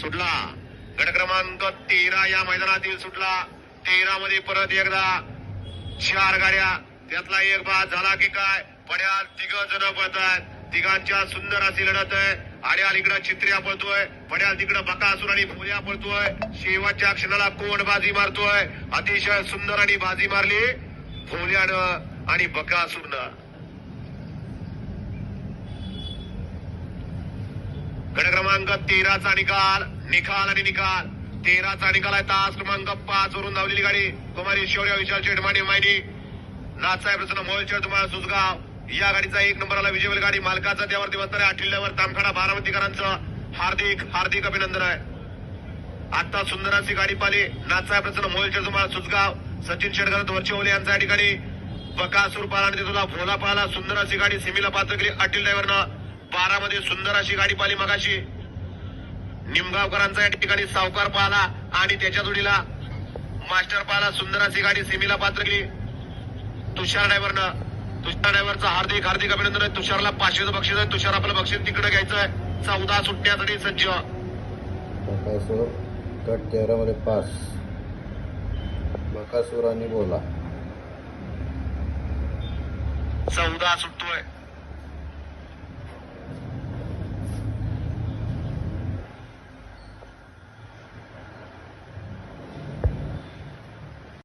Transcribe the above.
सुटला. गट क्रमांक तेरा या मैदानातील सुटला. तेरा मध्ये परत एकदा चार गाड्या. त्यातला एक बाद झाला की काय? पड्याल तिघ जण पळतात. तिघांच्या सुंदर अशी लढत आहे. आड्याल इकडं चित्र्या पळतोय. पड्याल तिकडं बकासूर आणि फुल्या पळतोय. शेवटच्या क्षणाला कोण बाजी मारतोय? अतिशय सुंदर आणि बाजी मारली फुल्यानं आणि बकासूरनं गट क्रमांक तेराचा निकाल निकाल आणि निकाल. तेराचा निकाल आहे तास क्रमांक पाच वरून धावलेली गाडी. कुमारी शौर्य विशाल चेडमाने मायनी. नाथसाहेब प्रसन्न मोलचेड तुम्हाला सुसगाव या गाडीचा एक नंबर आला विजयवेल गाडी मालकाचा त्यावरती आहे. आठवल्यावर तामखाडा बारामतीकरांचं हार्दिक हार्दिक अभिनंदन आहे. आता सुंदर अशी गाडी पाली. नाथसाहेब प्रसन्न मोलचेड तुम्हाला सुसगाव सचिन शेडकर वरचेवले यांच्या यांचा ठिकाणी. बकासूर पाला आणि तुला भोला पाला सुंदर अशी गाडी सिमीला पात्र केली. अटील ड्रायव्हरनं बारामध्ये सुंदर अशी गाडी पाली मगाशी. निमगावकरांचा या ठिकाणी सावकार पाहला आणि त्याच्या जोडीला मास्टर पाहला. सुंदर अशी गाडी सेमीला पात्र केली. तुषार ड्रायव्हरनं तुषार ड्रायव्हरचं हार्दिक हार्दिक अभिनंदन आहे. तुषारला पाचशेचं बक्षीस आहे. तुषार आपलं बक्षीस तिकडे घ्यायचं आहे. चौदा सुटण्यासाठी सज्ज. बकासूर गट तेरामध्ये पास. बकासूर आणि बोला. चौदा सुटतोय.